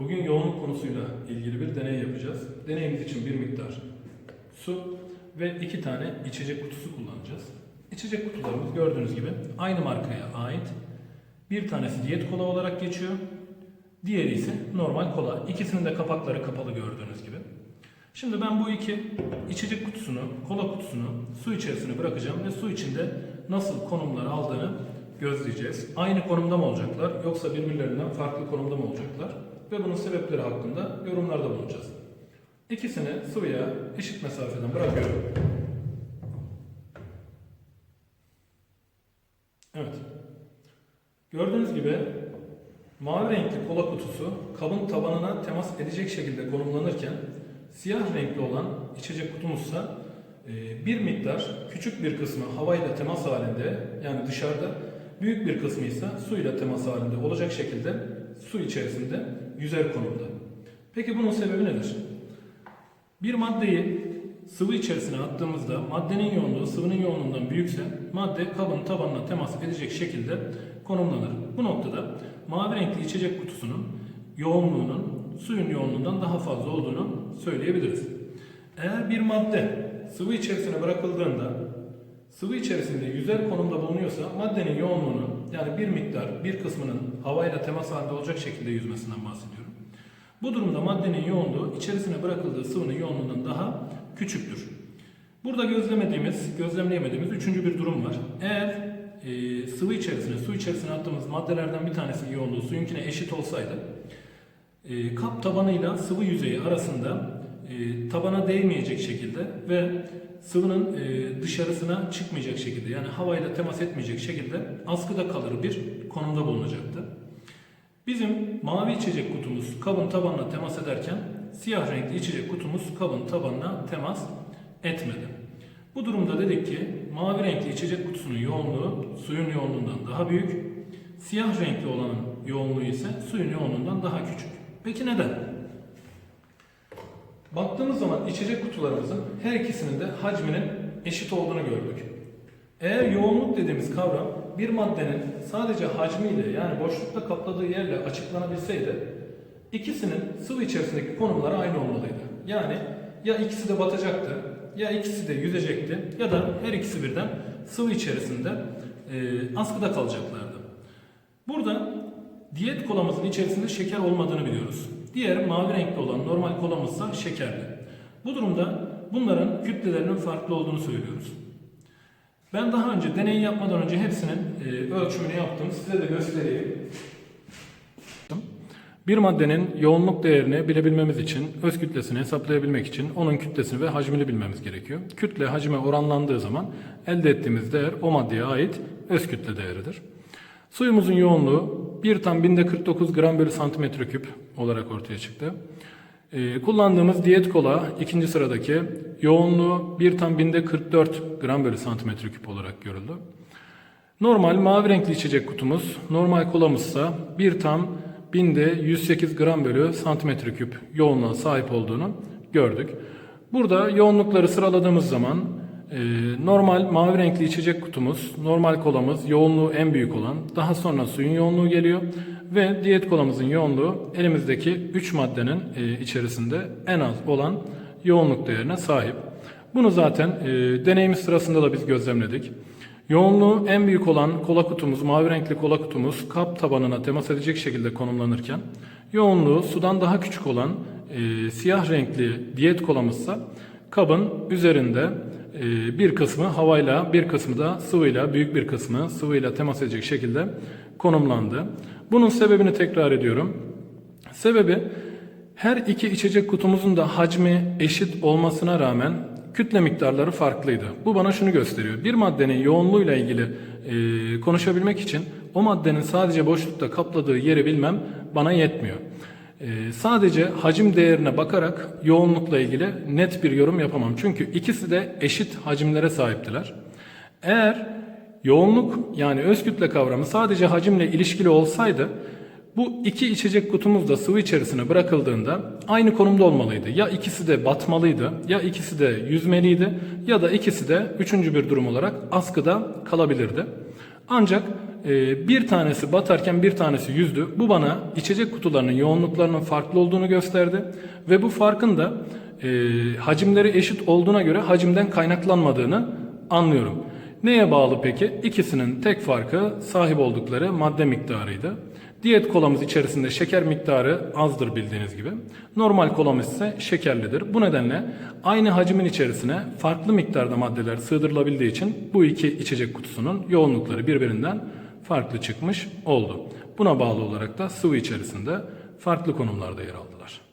Bugün yoğunluk konusuyla ilgili bir deney yapacağız. Deneyimiz için bir miktar su ve iki tane içecek kutusu kullanacağız. İçecek kutularımız gördüğünüz gibi aynı markaya ait. Bir tanesi diyet kola olarak geçiyor. Diğeri ise normal kola. İkisinin de kapakları kapalı gördüğünüz gibi. Şimdi ben bu iki içecek kutusunu, kola kutusunu su içerisine bırakacağım ve su içinde nasıl konumlar aldığını gözleyeceğiz. Aynı konumda mı olacaklar yoksa birbirlerinden farklı konumda mı olacaklar? Ve bunun sebepleri hakkında yorumlarda bulunacağız. İkisini sıvıya eşit mesafeden bırakıyorum. Evet. Gördüğünüz gibi mavi renkli kola kutusu kabın tabanına temas edecek şekilde konumlanırken siyah renkli olan içecek kutumuzsa e, bir miktar küçük bir kısmı havayla temas halinde yani dışarıda büyük bir kısmı ise suyla temas halinde olacak şekilde su içerisinde yüzer konumda. Peki bunun sebebi nedir? Bir maddeyi sıvı içerisine attığımızda maddenin yoğunluğu sıvının yoğunluğundan büyükse madde kabın tabanına temas edecek şekilde konumlanır. Bu noktada mavi renkli içecek kutusunun yoğunluğunun suyun yoğunluğundan daha fazla olduğunu söyleyebiliriz. Eğer bir madde sıvı içerisine bırakıldığında sıvı içerisinde yüzer konumda bulunuyorsa maddenin yoğunluğunun yani bir miktar bir kısmının havayla temas halinde olacak şekilde yüzmesinden bahsediyorum. Bu durumda maddenin yoğunluğu içerisine bırakıldığı sıvının yoğunluğundan daha küçüktür. Burada gözlemediğimiz, gözlemleyemediğimiz üçüncü bir durum var. Eğer e, sıvı içerisine, su içerisine attığımız maddelerden bir tanesinin yoğunluğu suyunkine eşit olsaydı, e, kap tabanıyla sıvı yüzeyi arasında e, tabana değmeyecek şekilde ve sıvının e, dışarısına çıkmayacak şekilde yani havayla temas etmeyecek şekilde askıda kalır bir konumda bulunacaktı. Bizim mavi içecek kutumuz kabın tabanına temas ederken siyah renkli içecek kutumuz kabın tabanına temas etmedi. Bu durumda dedik ki mavi renkli içecek kutusunun yoğunluğu suyun yoğunluğundan daha büyük, siyah renkli olanın yoğunluğu ise suyun yoğunluğundan daha küçük. Peki neden? Baktığımız zaman içecek kutularımızın her ikisinin de hacminin eşit olduğunu gördük. Eğer yoğunluk dediğimiz kavram bir maddenin sadece hacmiyle yani boşlukta kapladığı yerle açıklanabilseydi ikisinin sıvı içerisindeki konumları aynı olmalıydı. Yani ya ikisi de batacaktı ya ikisi de yüzecekti ya da her ikisi birden sıvı içerisinde e, askıda kalacaklardı. Burada diyet kolamızın içerisinde şeker olmadığını biliyoruz. Diğer mavi renkli olan normal kolamızsa şekerli. Bu durumda bunların kütlelerinin farklı olduğunu söylüyoruz. Ben daha önce deney yapmadan önce hepsinin e, ölçümünü yaptım. Size de göstereyim. Bir maddenin yoğunluk değerini bilebilmemiz için, öz kütlesini hesaplayabilmek için onun kütlesini ve hacmini bilmemiz gerekiyor. Kütle hacme oranlandığı zaman elde ettiğimiz değer o maddeye ait öz kütle değeridir. Suyumuzun yoğunluğu 1 tam binde 49 gram bölü santimetre küp olarak ortaya çıktı. Ee, kullandığımız diyet kola ikinci sıradaki yoğunluğu 1 tam binde 44 gram bölü santimetre küp olarak görüldü. Normal mavi renkli içecek kutumuz, normal kolamızsa 1 tam binde 108 gram bölü santimetre küp yoğunluğa sahip olduğunu gördük. Burada yoğunlukları sıraladığımız zaman normal mavi renkli içecek kutumuz, normal kolamız yoğunluğu en büyük olan, daha sonra suyun yoğunluğu geliyor ve diyet kolamızın yoğunluğu elimizdeki 3 maddenin e, içerisinde en az olan yoğunluk değerine sahip. Bunu zaten e, deneyimiz sırasında da biz gözlemledik. Yoğunluğu en büyük olan kola kutumuz, mavi renkli kola kutumuz kap tabanına temas edecek şekilde konumlanırken, yoğunluğu sudan daha küçük olan e, siyah renkli diyet kolamızsa kabın üzerinde bir kısmı havayla, bir kısmı da sıvıyla, büyük bir kısmı sıvıyla temas edecek şekilde konumlandı. Bunun sebebini tekrar ediyorum. Sebebi her iki içecek kutumuzun da hacmi eşit olmasına rağmen kütle miktarları farklıydı. Bu bana şunu gösteriyor. Bir maddenin yoğunluğuyla ilgili e, konuşabilmek için o maddenin sadece boşlukta kapladığı yeri bilmem bana yetmiyor. E, sadece hacim değerine bakarak yoğunlukla ilgili net bir yorum yapamam. Çünkü ikisi de eşit hacimlere sahiptiler. Eğer yoğunluk yani öz kütle kavramı sadece hacimle ilişkili olsaydı bu iki içecek kutumuz da sıvı içerisine bırakıldığında aynı konumda olmalıydı. Ya ikisi de batmalıydı, ya ikisi de yüzmeliydi ya da ikisi de üçüncü bir durum olarak askıda kalabilirdi. Ancak e, bir tanesi batarken bir tanesi yüzdü. Bu bana içecek kutularının yoğunluklarının farklı olduğunu gösterdi. Ve bu farkın da e, hacimleri eşit olduğuna göre hacimden kaynaklanmadığını anlıyorum. Neye bağlı peki? İkisinin tek farkı sahip oldukları madde miktarıydı. Diyet kolamız içerisinde şeker miktarı azdır bildiğiniz gibi. Normal kolamız ise şekerlidir. Bu nedenle aynı hacmin içerisine farklı miktarda maddeler sığdırılabildiği için bu iki içecek kutusunun yoğunlukları birbirinden farklı çıkmış oldu. Buna bağlı olarak da sıvı içerisinde farklı konumlarda yer aldılar.